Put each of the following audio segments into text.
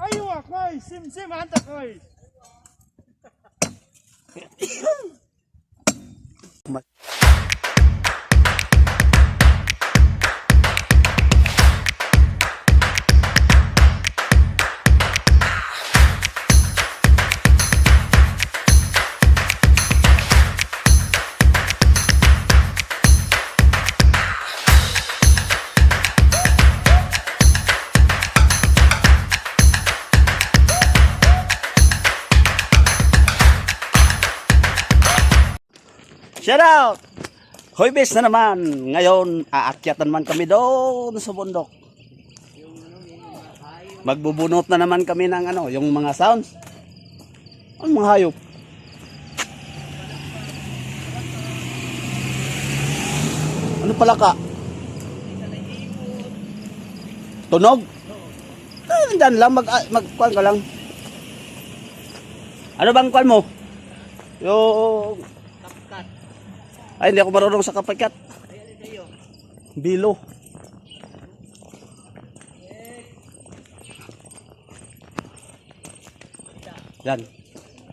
ايوه كويس سم سم انت كويس Shout out! Hoy bes na naman. Ngayon, aakyat na naman kami doon sa bundok. Magbubunot na naman kami ng ano, yung mga sounds. Ang mga hayop. Ano pala ka? Tunog? Dyan lang, mag, ah, magkuhan ka lang. Ano bang kuhan mo? Yung ay, hindi ako marunong sa kapakat. Bilo. Yan.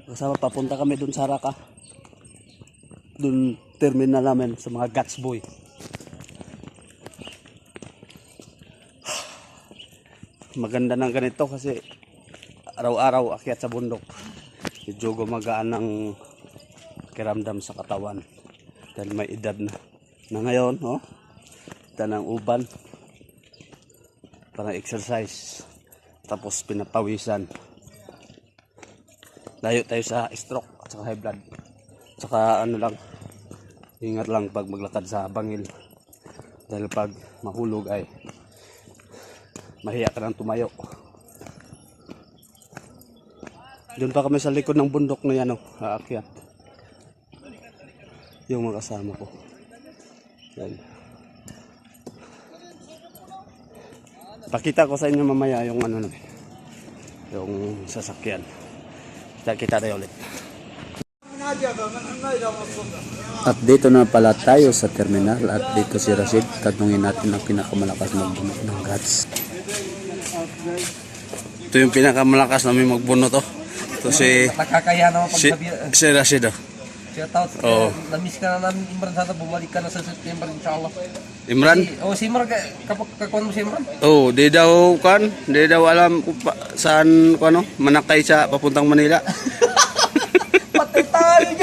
Kasama papunta kami dun sa Raka. Dun terminal namin sa mga Guts Boy. Maganda ng ganito kasi araw-araw akyat sa bundok. Medyo gumagaan ng kiramdam sa katawan dahil may edad na. Na ngayon oh. Ito ng uban. Parang exercise. Tapos pinapawisan. Layo tayo sa stroke at saka high blood. Saka ano lang ingat lang pag maglakad sa bangil. Dahil pag mahulog ay mahiya ka ng tumayo. Doon pa kami sa likod ng bundok na yan oh, aakyat yung mga kasama ko. Yan. Pakita ko sa inyo mamaya yung ano namin. Yung sasakyan. Kita kita tayo ulit. At dito na pala tayo sa terminal at dito si Rashid. Tanungin natin ang pinakamalakas magbunot ng guts. Ito yung pinakamalakas namin magbunot oh. Ito si, si, si Rashid oh. Shout out, Oo. na-miss ka na namin Imran sana bumalik ka na sa September inshallah. Imran? Si, oh, si Imran, ka- kapag kakuan mo si Imran, Oh, di daw kan, di daw alam kung pa, saan ko ano, manakay sa papuntang Manila. patay tayo.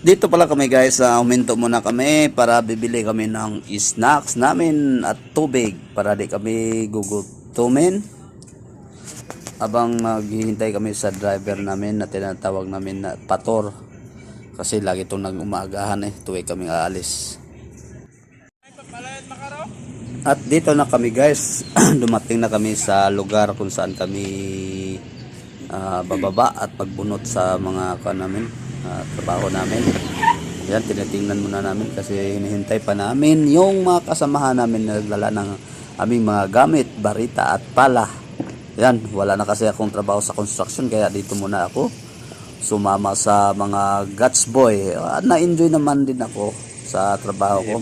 Dito pala kami guys, sa uminto muna kami para bibili kami ng snacks namin at tubig para di kami gugutumin. Abang maghihintay kami sa driver namin na tinatawag namin na pator. Kasi lagi itong nag-umaagahan eh, tuwi kami aalis. At dito na kami guys, dumating na kami sa lugar kung saan kami ah, bababa at pagbunot sa mga kan namin, ah, trabaho namin. Yan, tinitingnan muna namin kasi hinihintay pa namin yung mga kasamahan namin na nagdala ng aming mga gamit, barita at pala. Yan, wala na kasi akong trabaho sa construction kaya dito muna ako sumama sa mga guts boy. Ah, na-enjoy naman din ako sa trabaho ko.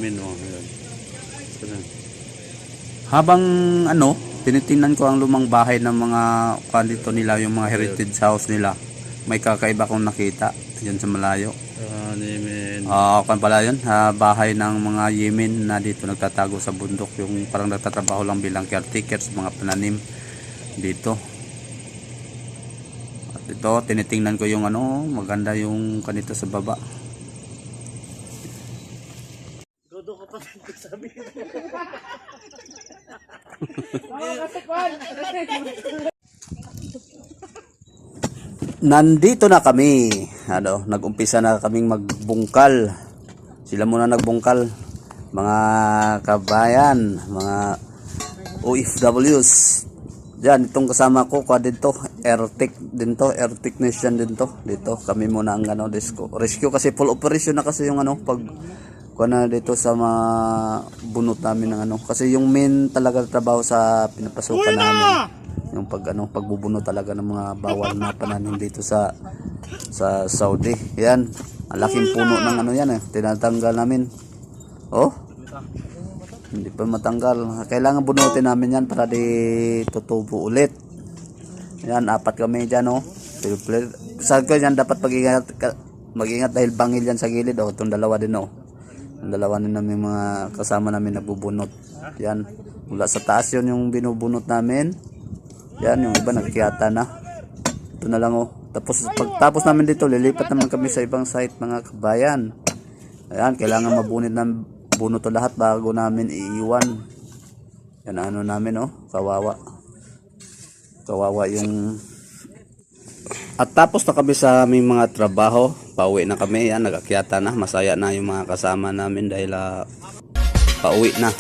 Habang ano, tinitingnan ko ang lumang bahay ng mga kanito nila, yung mga heritage house nila. May kakaiba kong nakita diyan sa malayo. Ah, kan pala yun, ah, bahay ng mga Yemen na dito nagtatago sa bundok, yung parang nagtatrabaho lang bilang caretaker sa mga pananim dito. At ito, tinitingnan ko yung ano, maganda yung kanito sa baba. Nandito na kami. Ano, nag-umpisa na kaming magbungkal. Sila muna nagbungkal. Mga kabayan, mga OFWs. Yan, itong kasama ko, kwa dito, airtech din to, air technician din to. Dito, kami muna ang ano, disco. rescue kasi full operation na kasi yung ano, pag kuha na dito sa mga bunot namin ng ano. Kasi yung main talaga trabaho sa pinapasukan namin yung pag ano pagbubunot talaga ng mga bawal na pananim dito sa sa Saudi. Yan, ang laking puno ng ano yan eh, tinatanggal namin. Oh. Hindi pa matanggal. Kailangan bunutin namin yan para di tutubo ulit. Yan, apat kami dyan, oh. Sabi ko yan, dapat mag-ingat, dahil bangil yan sa gilid, oh. Itong dalawa din, oh. Ang dalawa din namin mga kasama namin nagbubunot. Yan. Mula sa taas yun yung binubunot namin. Yan, yung iba nagkiyata na. Ito na lang, oh. Tapos, pagtapos namin dito, lilipat naman kami sa ibang site, mga kabayan. Ayan, kailangan mabunit ng bunot to lahat bago namin iiwan. Yan ano namin oh, kawawa. Kawawa yung At tapos na kami sa aming mga trabaho, pauwi na kami, yan nagakyata na, masaya na yung mga kasama namin dahil ah, pauwi na.